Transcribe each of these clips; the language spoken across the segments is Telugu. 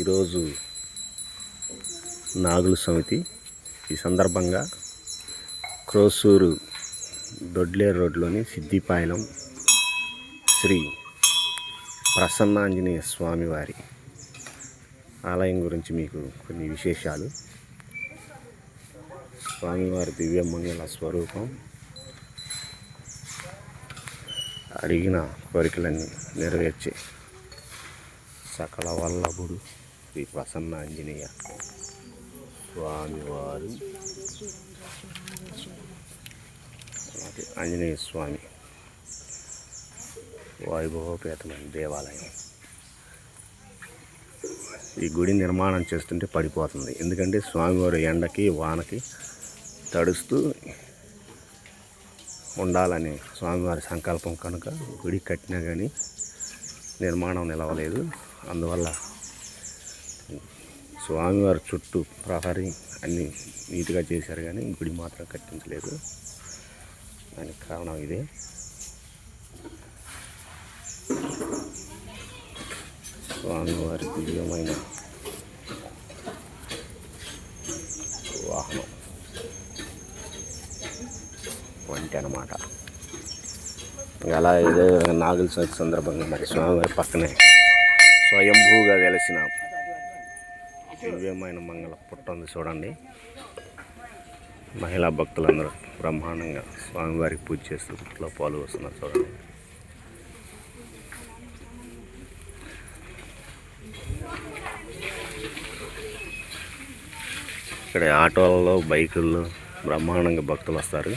ఈరోజు నాగుల సమితి. ఈ సందర్భంగా క్రోసూరు దొడ్లేరు రోడ్లోని సిద్దిపాయలం శ్రీ ప్రసన్నాంజనేయ స్వామివారి ఆలయం గురించి మీకు కొన్ని విశేషాలు. స్వామివారి దివ్యమంగళ స్వరూపం అడిగిన కోరికలన్నీ నెరవేర్చే సకల వల్లభుడు శ్రీ ప్రసన్న ఆంజనేయ స్వామివారు అలాగే ఆంజనేయ స్వామి వైభవపేతమైన దేవాలయం. ఈ గుడి నిర్మాణం చేస్తుంటే పడిపోతుంది. ఎందుకంటే స్వామివారి ఎండకి వానకి తడుస్తూ ఉండాలని స్వామివారి సంకల్పం కనుక గుడి కట్టినా కానీ నిర్మాణం నిలవలేదు. అందువల్ల స్వామివారి చుట్టూ ప్రహరీ అన్నీ నీట్గా చేశారు కానీ గుడి మాత్రం కట్టించలేదు. దానికి కారణం ఇదే. స్వామివారి దివ్యమైన వాహనం. వంటి అనమాట అలా ఇదే నాగుల సందర్భంగా మరి స్వామివారి పక్కనే స్వయంభూగా వెలసిన దివ్యమైన మంగళ పుట్ట ఉంది చూడండి. మహిళా భక్తులందరూ బ్రహ్మాండంగా స్వామివారికి పూజ చేస్తూ పుట్టలో పాలు వస్తున్నారు చూడండి. ఇక్కడ ఆటోలలో బైకుల్లో బ్రహ్మాండంగా భక్తులు వస్తారు.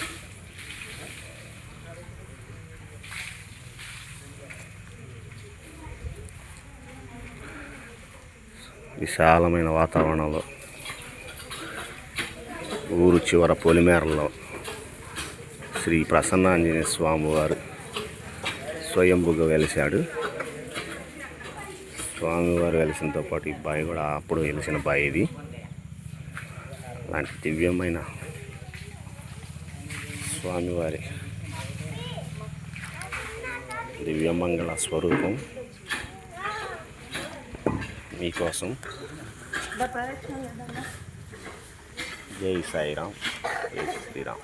విశాలమైన వాతావరణంలో. ఊరు చివర పొలిమేరలో శ్రీ ప్రసన్నాంజనేయ స్వామి వారు స్వయంభుగా వెలిశాడు. స్వామివారు వెలిసినతో పాటు ఈ బావి కూడా అప్పుడు వెలిసిన బావి ఇది. అలాంటి దివ్యమైన స్వామివారి దివ్యమంగళ స్వరూపం. మీకోసం. జై సాయిరామ్. జై శ్రీరామ్.